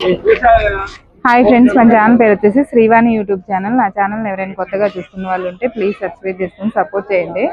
Hi friends మన channel పేరు వచ్చేసి శ్రీవాణి యూట్యూబ్ ఛానల్ నా ఛానల్ ఎవరైనా కొత్తగా చూస్తున్న వాళ్ళు ఉంటే ప్లీజ్ సబ్స్క్రైబ్ చేసుకుని సపోర్ట్ చేయండి.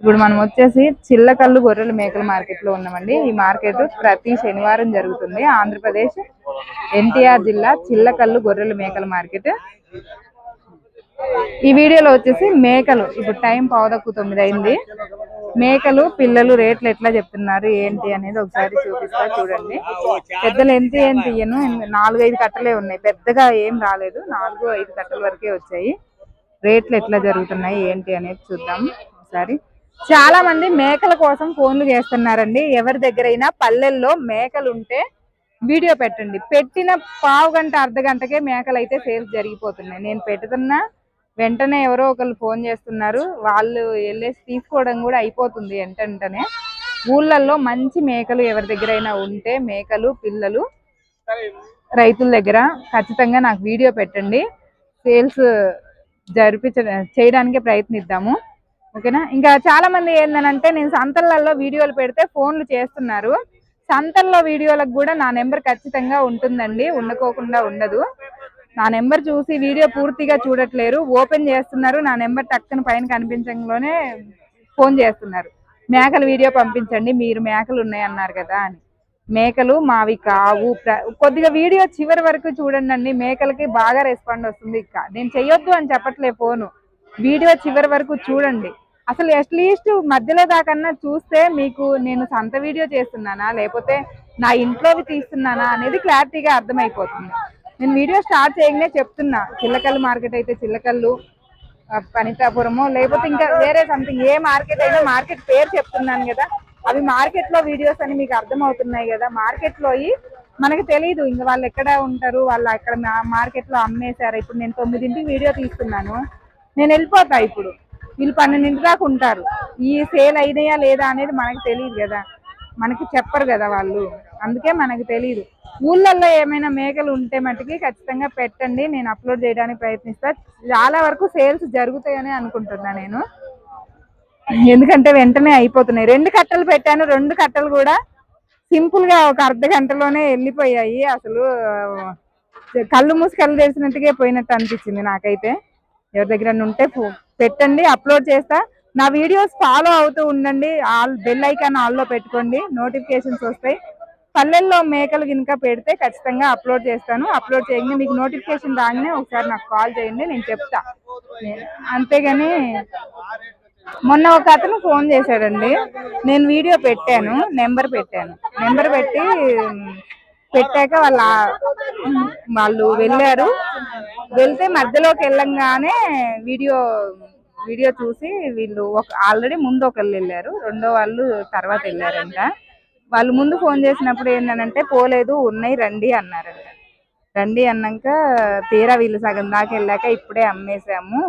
ఇప్పుడు మనం వచ్చేసి చిల్లకల్లు గొర్రెల మేకల మార్కెట్లో ఉన్నామండి. ఈ మార్కెట్ ప్రతి శనివారం జరుగుతుంది. ఆంధ్రప్రదేశ్ ఎన్టీఆర్ జిల్లా చిల్లకల్లు గొర్రెల మేకల మార్కెట్ ఈ వీడియోలో వచ్చేసి మేకలు. ఇప్పుడు టైం పావుదక్కు తొమ్మిది అయింది మేకలు పిల్లలు రేట్లు ఎట్లా చెప్తున్నారు ఏంటి అనేది ఒకసారి చూపిస్తా చూడండి. పెద్దలు ఎంత ఏం తీయను. నాలుగు ఐదు కట్టలే ఉన్నాయి. పెద్దగా ఏం రాలేదు. నాలుగు ఐదు కట్టల వరకే వచ్చాయి. రేట్లు ఎట్లా జరుగుతున్నాయి ఏంటి అనేది చూద్దాం ఒకసారి. చాలా మంది మేకల కోసం ఫోన్లు చేస్తున్నారండి. ఎవరి దగ్గరైనా పల్లెల్లో మేకలు ఉంటే వీడియో పెట్టండి. పెట్టిన పావు గంట అర్ధ గంటకే మేకలు అయితే సేల్స్ జరిగిపోతున్నాయి. నేను పెడుతున్నా వెంటనే ఎవరో ఒకరు ఫోన్ చేస్తున్నారు. వాళ్ళు వెళ్ళేసి తీసుకోవడం కూడా అయిపోతుంది వెంటనే. ఊళ్ళల్లో మంచి మేకలు ఎవరి దగ్గరైనా ఉంటే మేకలు పిల్లలు రైతుల దగ్గర ఖచ్చితంగా నాకు వీడియో పెట్టండి. సేల్స్ జరిపించ చేయడానికి ప్రయత్నిద్దాము. ఓకేనా? ఇంకా చాలా మంది ఏంటంటే నేను సంతలలో వీడియోలు పెడితే ఫోన్లు చేస్తున్నారు. సంతల్లో వీడియోలకు కూడా నా నెంబర్ ఖచ్చితంగా ఉంటుందండి. ఉండకోకుండా ఉండదు. నా నెంబర్ చూసి వీడియో పూర్తిగా చూడట్లేరు. ఓపెన్ చేస్తున్నారు. నా నెంబర్ టక్కున పైన కనిపించడంలోనే ఫోన్ చేస్తున్నారు. మేకల వీడియో పంపించండి. మీరు మేకలు ఉన్నాయి అన్నారు కదా అని. మేకలు మావి కావు. కొద్దిగా వీడియో చివరి వరకు చూడండి అండి మేకలకి బాగా రెస్పాండ్ వస్తుంది ఇక. నేను చెయ్యొద్దు అని చెప్పట్లే ఫోను. వీడియో చివరి వరకు చూడండి. అసలు అట్లీస్ట్ మధ్యలో దాకన్నా చూస్తే మీకు నేను సొంత వీడియో చేస్తున్నానా? లేకపోతే నా ఇంట్లోవి తీస్తున్నానా? అనేది క్లారిటీగా అర్థమైపోతుంది. నేను వీడియో స్టార్ట్ చేయగానే చెప్తున్నా. చిల్లకల్లు మార్కెట్ అయితే చిల్లకల్లు పనితాపురము లేకపోతే ఇంకా వేరే సంథింగ్ ఏ మార్కెట్ అయినా మార్కెట్ పేరు చెప్తున్నాను కదా. అవి మార్కెట్లో వీడియోస్ అని మీకు అర్థమవుతున్నాయి కదా. మార్కెట్లో తెలియదు ఇంకా వాళ్ళు ఎక్కడ ఉంటారు? వాళ్ళు అక్కడ మార్కెట్లో అమ్మేశారు? ఇప్పుడు నేను తొమ్మిదింటికి వీడియో తీస్తున్నాను. నేను వెళ్ళిపోతా ఇప్పుడు. వీళ్ళు పన్నెండింటి దాకా ఉంటారు. ఈ సేల్ అయినాయా లేదా అనేది మనకు తెలియదు కదా. మనకి చెప్పరు కదా వాళ్ళు. అందుకే మనకి తెలియదు ఊళ్ళల్లో ఏమైనా మేకలు ఉంటే మటుకి ఖచ్చితంగా పెట్టండి. నేను అప్లోడ్ చేయడానికి ప్రయత్నిస్తా. చాలా వరకు సేల్స్ జరుగుతాయని అనుకుంటున్నా నేను. ఎందుకంటే వెంటనే అయిపోతున్నాయి. రెండు కట్టలు పెట్టాను. రెండు కట్టలు కూడా సింపుల్గా ఒక అర్ధ గంటలోనే వెళ్ళిపోయాయి. అసలు కళ్ళు మూసి కళ్ళు తెరిచినట్టుగా పోయినట్టు అనిపించింది నాకైతే. ఎవరి దగ్గర ఉంటే పెట్టండి. అప్లోడ్ చేస్తా. నా వీడియోస్ ఫాలో అవుతూ ఉండండి. ఆల్ బెల్ ఐకాన్ ఆల్లో పెట్టుకోండి. నోటిఫికేషన్స్ వస్తాయి. పల్లెల్లో మేకలు గినక పెడితే ఖచ్చితంగా అప్లోడ్ చేస్తాను. అప్లోడ్ చేయగానే మీకు నోటిఫికేషన్ రాగానే ఒకసారి నాకు కాల్ చేయండి. నేను చెప్తా. అంతేగాని మొన్న ఒక అతను ఫోన్ చేశాడండి. నేను వీడియో పెట్టాను. నెంబర్ పెట్టాను. నెంబర్ పెట్టి పెట్టాక వాళ్ళ వాళ్ళు వెళ్ళారు. వెళ్తే మధ్యలోకి వెళ్ళంగానే వీడియో వీడియో చూసి వీళ్ళు ఒక ఆల్రెడీ ముందు ఒకళ్ళు వెళ్ళారు. రెండో వాళ్ళు తర్వాత వెళ్ళారంట. వాళ్ళు ముందు ఫోన్ చేసినప్పుడు ఏంటంటే పోలేదు ఉన్నాయి రండి అన్నారంట. రండి అన్నాక తీరా వీళ్ళు సగం దాకా వెళ్ళాక ఇప్పుడే అమ్మేశాము.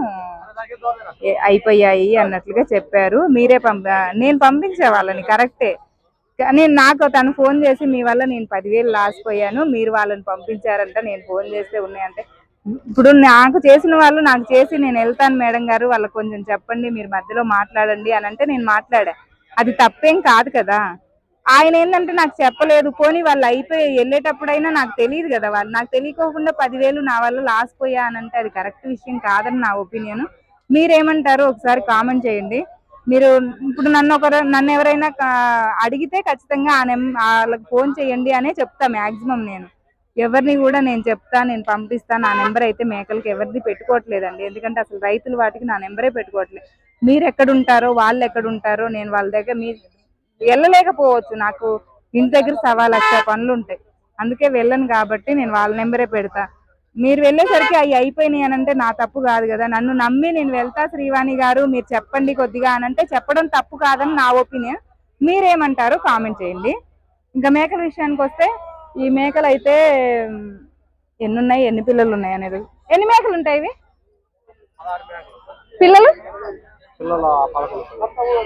అయిపోయాయి అన్నట్లుగా చెప్పారు. మీరే పంప నేను పంపించే వాళ్ళని కరెక్టే. కానీ నాకు తను ఫోన్ చేసి మీ వల్ల నేను పదివేలు లాస్ పోయాను మీరు వాళ్ళని పంపించారంట నేను ఫోన్ చేస్తే ఉన్నాయంటే ఇప్పుడు నాకు చేసిన వాళ్ళు నాకు చేసి నేను వెళ్తాను మేడం గారు వాళ్ళకి కొంచెం చెప్పండి మీరు మధ్యలో మాట్లాడండి అని అంటే నేను మాట్లాడా. అది తప్పేం కాదు కదా. ఆయన ఏంటంటే నాకు చెప్పలేదు పోనీ వాళ్ళు అయిపోయి వెళ్ళేటప్పుడైనా నాకు తెలియదు కదా వాళ్ళు. నాకు తెలియకోకుండా పదివేలు నా వల్ల లాస్ పోయా అని అంటే అది కరెక్ట్ విషయం కాదని నా ఒపీనియన్ మీరేమంటారు ఒకసారి కామెంట్ చేయండి. మీరు ఇప్పుడు నన్ను ఒకరు నన్ను ఎవరైనా అడిగితే ఖచ్చితంగా ఆ నెం వాళ్ళకి ఫోన్ చేయండి అనే చెప్తా మాక్సిమం నేను. ఎవరిని కూడా నేను చెప్తా నేను పంపిస్తా నా నెంబర్ అయితే మేకలకి ఎవరిది పెట్టుకోవట్లేదండి. ఎందుకంటే అసలు రైతులు వాటికి నా నెంబరే పెట్టుకోవట్లేదు. మీరు ఎక్కడ ఉంటారో వాళ్ళు ఎక్కడ ఉంటారో నేను వాళ్ళ దగ్గర మీ వెళ్ళలేకపోవచ్చు. నాకు ఇంటి దగ్గర సవా లక్ష పనులు ఉంటాయి అందుకే వెళ్ళను కాబట్టి నేను వాళ్ళ నెంబరే పెడతా. మీరు వెళ్ళేసరికి అవి అయిపోయినాయి అని అంటే నా తప్పు కాదు కదా. నన్ను నమ్మి నేను వెళ్తా శ్రీవాణి గారు మీరు చెప్పండి కొద్దిగా అని అంటే చెప్పడం తప్పు కాదని నా ఒపీనియన్. మీరేమంటారో కామెంట్ చేయండి. ఇంకా మేకల విషయానికి వస్తే ఈ మేకలు అయితే ఎన్ని ఉన్నాయి ఎన్ని పిల్లలు ఉన్నాయి అనేది. ఎన్ని మేకలు ఉంటాయి ఇవి? పిల్లలు?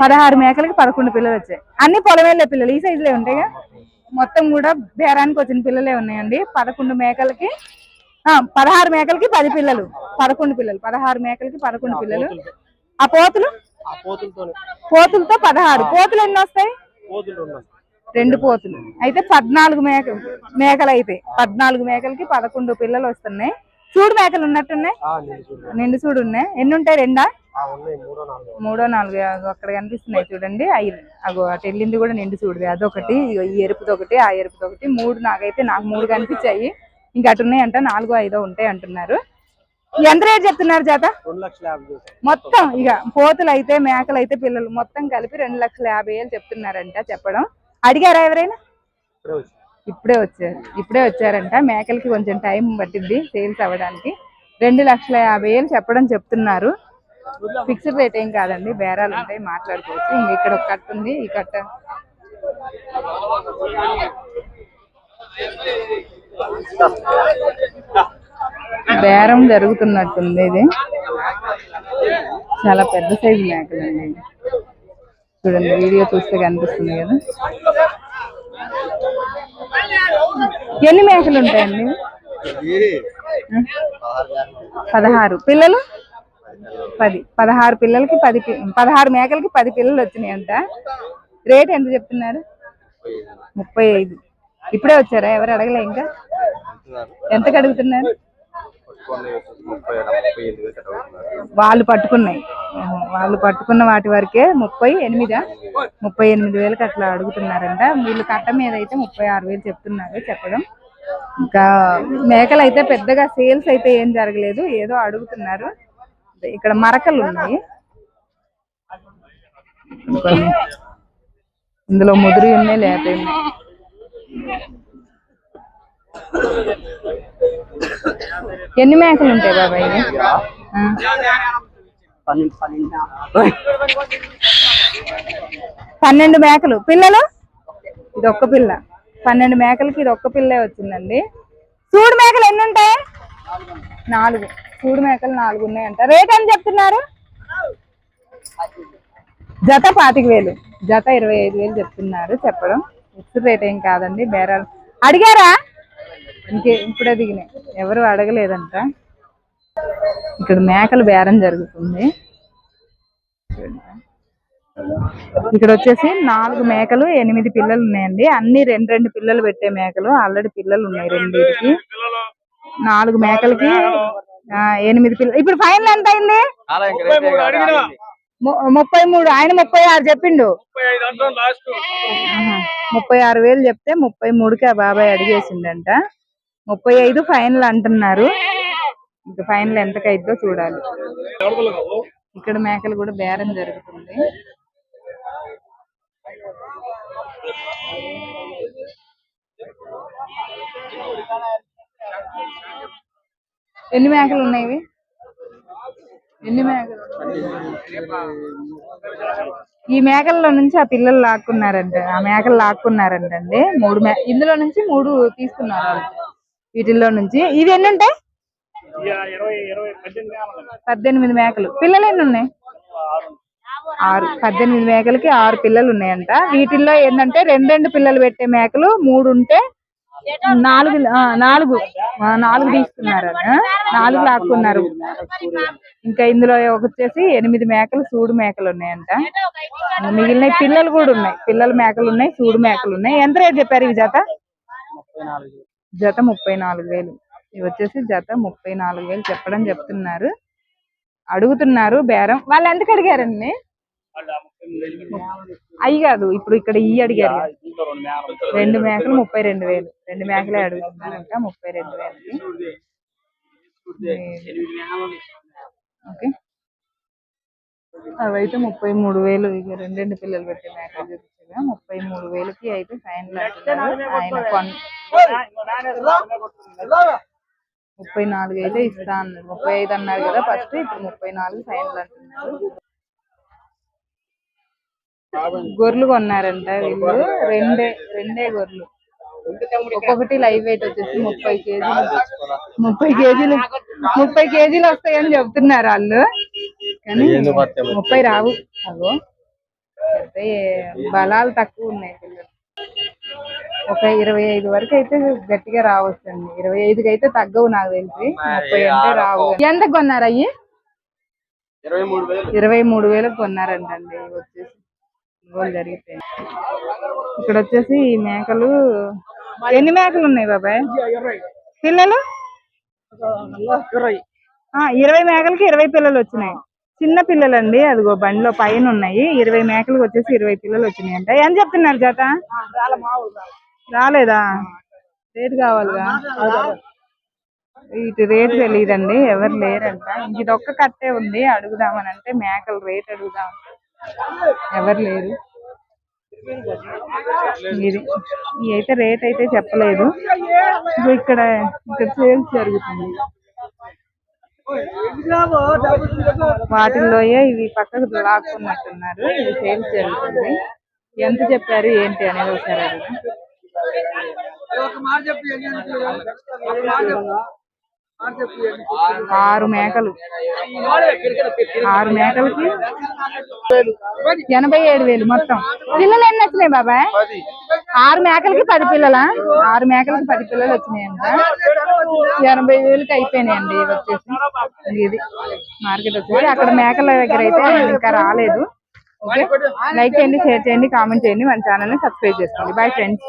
పదహారు మేకలకి పదకొండు పిల్లలు వచ్చాయి. అన్ని పొలమేళ్ళ పిల్లలు. ఈ సైజులే ఉంటాయిగా? మొత్తం కూడా బేరానికి వచ్చిన పిల్లలే ఉన్నాయండి. పదకొండు మేకలకి ఆ, పదహారు మేకలకి పది పిల్లలు. పదకొండు పిల్లలు. పదహారు మేకలకి పదకొండు పిల్లలు. ఆ పోతులు? పోతులతో పదహారు. పోతులు ఎన్ని వస్తాయి. రెండు పోతులు. అయితే పద్నాలుగు మేక మేకలు అయితే పద్నాలుగు మేకలకి పదకొండు పిల్లలు వస్తున్నాయి. చూడు మేకలు ఉన్నట్టున్నాయి. నిండు చూడు. ఉన్నాయి. ఎన్ని ఉంటాయి రెండా మూడో నాలుగో. అక్కడ కనిపిస్తున్నాయి చూడండి. అగో అటు వెళ్ళింది కూడా నిండు చూడదు అదొకటి ఇగో ఈ ఎరుపుది ఒకటి ఆ ఎరుపుది ఒకటి. మూడు నాకైతే నాకు మూడు కనిపించాయి. ఇంకా అటు ఉన్నాయంట నాలుగో ఐదో ఉంటాయి అంటున్నారు. ఎంత రేట్ చెప్తున్నారు చేశాను మొత్తం ఇక పోతులు అయితే మేకలు అయితే పిల్లలు మొత్తం కలిపి రెండు లక్షల యాభై వేలు చెప్తున్నారంట చెప్పడం. అడిగారా ఎవరైనా? ఇప్పుడే వచ్చి. ఇప్పుడే వచ్చారు ఇప్పుడే వచ్చారంట. మేకలకి కొంచెం టైం పట్టింది సేల్స్ అవ్వడానికి. రెండు లక్షల యాభై వేలు చెప్పడం చెప్తున్నారు. ఫిక్స్డ్ రేట్ ఏం కాదండి బేరాలు ఉంటాయి మాట్లాడుకోవచ్చు. ఇంక ఇక్కడ ఒక కట్ట ఉంది ఈ కట్ట. బేరం జరుగుతున్నట్టుంది ఇది. చాలా పెద్ద సైజు మేకలండి. చూడండి వీడియో చూస్తే కనిపిస్తుంది కదా. ఎన్ని మేకలు ఉంటాయండి? పదహారు. పిల్లలు? పది. పదహారు పిల్లలకి పది పదహారు మేకలకి పది పిల్లలు వచ్చినాయంట. రేట్ ఎంత చెప్తున్నారు? ముప్పై ఐదు. ఇప్పుడే వచ్చారా? ఎవరు అడగలే ఇంకా? ఎంతకు అడుగుతున్నారు? కట్ట అవుతున్నారు. వాళ్ళు పట్టుకున్నాయి. వాళ్ళు పట్టుకున్న వాటి వరకే ముప్పై ఎనిమిదా? ముప్పై ఎనిమిది వేలకు అట్లా అడుగుతున్నారంట. వీళ్ళు కట్ట మీద అయితే ముప్పై ఆరు వేలు చెప్తున్నారు చెప్పడం. ఇంకా మేకలు అయితే పెద్దగా సేల్స్ అయితే ఏం జరగలేదు ఏదో అడుగుతున్నారు. ఇక్కడ మరకలు ఉన్నాయి. ఇందులో ముదురు ఉన్నాయి లేత ఎన్ని మేకలు ఉంటాయి బాబాయ్? పన్నెండు పన్నెండు పన్నెండు మేకలు. పిల్లలు? ఇది ఒక్క పిల్ల. పన్నెండు మేకలకి ఇది ఒక్క పిల్లే వచ్చిందండి. చూడు మేకలు ఎన్ని ఉంటాయి నాలుగు. చూడు మేకలు నాలుగు ఉన్నాయంట. రేట్ అని చెప్తున్నారు? జత పాతిక వేలు. జత ఇరవై ఐదు వేలు చెప్తున్నారు చెప్పడం. ఫిక్స్డ్ రేట్ ఏం కాదండి బేరాలు. అడిగారా? ఇంకే ఇప్పుడే దిగినాయి. ఎవరు అడగలేదంట. ఇక్కడ మేకలు బేరం జరుగుతుంది. ఇక్కడ వచ్చేసి నాలుగు మేకలు ఎనిమిది పిల్లలు ఉన్నాయండి. అన్ని రెండు రెండు పిల్లలు పెట్టే మేకలు. ఆల్రెడీ పిల్లలు ఉన్నాయి రెండింటికి. నాలుగు మేకలకి ఆ, ఎనిమిది పిల్లలు ఇప్పుడు ఫైనల్ ఎంత అయింది? ముప్పై మూడు. ఆయన ముప్పై ఆరు చెప్పిండు. ముప్పై ఆరు వేలు చెప్తే ముప్పై మూడుకి ఆ బాబాయ్ అడిగేసిండంట. ముప్పై ఐదు ఫైనల్ అంటున్నారు. ఇంకా ఫైనల్ ఎంతకైద్దో చూడాలి. ఇక్కడ మేకలు కూడా బేరం జరుగుతుంది. ఎన్ని మేకలు ఉన్నాయి ఎన్ని మేకలు ఈ మేకల్లో నుంచి ఆ పిల్లలు లాక్కున్నారంట ఆ మేకలు లాక్కున్నారంటండి. మూడు మే ఇందులో నుంచి మూడు తీసుకున్నారు వీటిల్లో నుంచి. ఇవి ఎన్ని ఉంటాయి? పద్దెనిమిది మేకలు పిల్లలు ఎన్ని ఉన్నాయి? ఆరు. పద్దెనిమిది మేకలకి ఆరు పిల్లలు ఉన్నాయంట. వీటిల్లో ఏంటంటే రెండు రెండు పిల్లలు పెట్టే మేకలు మూడు ఉంటే నాలుగు నాలుగు. నాలుగు తీసుకున్నారట నాలుగు లాక్కున్నారు. ఇంకా ఇందులో ఒక వచ్చేసి ఎనిమిది మేకలు సూడు మేకలు ఉన్నాయంట. మిగిలిన పిల్లలు కూడా ఉన్నాయి. పిల్లల మేకలు ఉన్నాయి సూడు మేకలు ఉన్నాయి. ఎంత రేట్ చెప్పారు ఈ జత? ముప్పై నాలుగు. జత ముప్పై నాలుగు వేలు. ఇవి వచ్చేసి జత ముప్పై నాలుగు వేలు చెప్పడం చెప్తున్నారు. అడుగుతున్నారు బేరం. వాళ్ళు ఎందుకు అడిగారండి? అయ్యి కాదు ఇప్పుడు ఇక్కడ ఈ అడిగారు. రెండు మేకలు ముప్పై రెండు వేలు. రెండు మేకలే అడుగుతున్నారంట ముప్పై రెండు వేలకి. ఓకే. అవైతే ముప్పై మూడు వేలు ఇక రెండు రెండు పిల్లలు పెట్టే మేకలు చూపించగా ముప్పై మూడు వేలకి అయితే ఫైనల్ ఆయన ముప్పై నాలుగు అయితే ఇస్తా అన్నారు ముప్పై ఐదు అన్నారు కదా ఫస్ట్ ఇప్పుడు ముప్పై నాలుగు ఫైనల్ అంటున్నారు గొర్రెలు కొన్నారంట వీళ్ళు. రెండే రెండే గొర్రెలు. ఒక్కొక్కటి లైవ్ వెయిట్ వచ్చేసి ముప్పై కేజీలు. ముప్పై కేజీలు ముప్పై కేజీలు వస్తాయని చెప్తున్నారు వాళ్ళు. కానీ ముప్పై రావు. అయితే బలాలు తక్కువ ఉన్నాయి పిల్లలు. ఒక ఇరవై ఐదు వరకు అయితే గట్టిగా రావచ్చండి. ఇరవై ఐదుకి అయితే తగ్గవు నాకు తెలిసి. ముప్పై అంటే రావు. ఎంత కొన్నారు అయ్యి? ఇరవై మూడు వేలకు కొన్నారంటండి. వచ్చేసి జరిగిపోయింది. ఇక్కడ వచ్చేసి ఈ మేకలు ఎన్ని మేకలు ఉన్నాయి బాబాయ్? పిల్లలు? ఆ, ఇరవై మేకలకి ఇరవై పిల్లలు వచ్చినాయి. చిన్న పిల్లలండి అదిగో బండిలో పైన ఉన్నాయి. ఇరవై మేకలకు వచ్చేసి ఇరవై పిల్లలు వచ్చినాయి అంట ఎంత చెప్తున్నారు జత? రాలేదా? రేటు కావాలిగా? ఇటు రేటు తెలియదండి ఎవరు లేరంట. ఇంక ఇది ఒక్క కట్టే ఉంది అడుగుదామని అంటే మేకలు రేట్ అడుగుదాం. ఎవరు లేరు. ఇది ఈ అయితే రేట్ అయితే చెప్పలేదు. ఇక్కడ ఇక్కడ సేల్స్ జరుగుతుంది. వాటిల్లోయే ఇవి పక్కకు లాక్కున్నట్టున్నారు. ఇది సేల్స్ జరుగుతుంది. ఎంత చెప్పారు ఏంటి అనేది ఒకసారి ఆరు మేకలు. ఆరు మేకలకి ఎనభై ఏడు వేలు మొత్తం. పిల్లలు ఎన్ని వచ్చినాయి బాబాయ్? ఆరు మేకలకి పది పిల్లలా? ఆరు మేకలకి పది పిల్లలు వచ్చినాయంట. ఎనభై వేలకి అయిపోయినాయండి వచ్చేసి. ఇది మార్కెట్ వచ్చేసి. అక్కడ మేకల దగ్గర అయితే ఇంకా రాలేదు. లైక్ చేయండి షేర్ చేయండి కామెంట్ చేయండి. మన ఛానల్ని సబ్స్క్రైబ్ చేసుకోండి. Bye friends.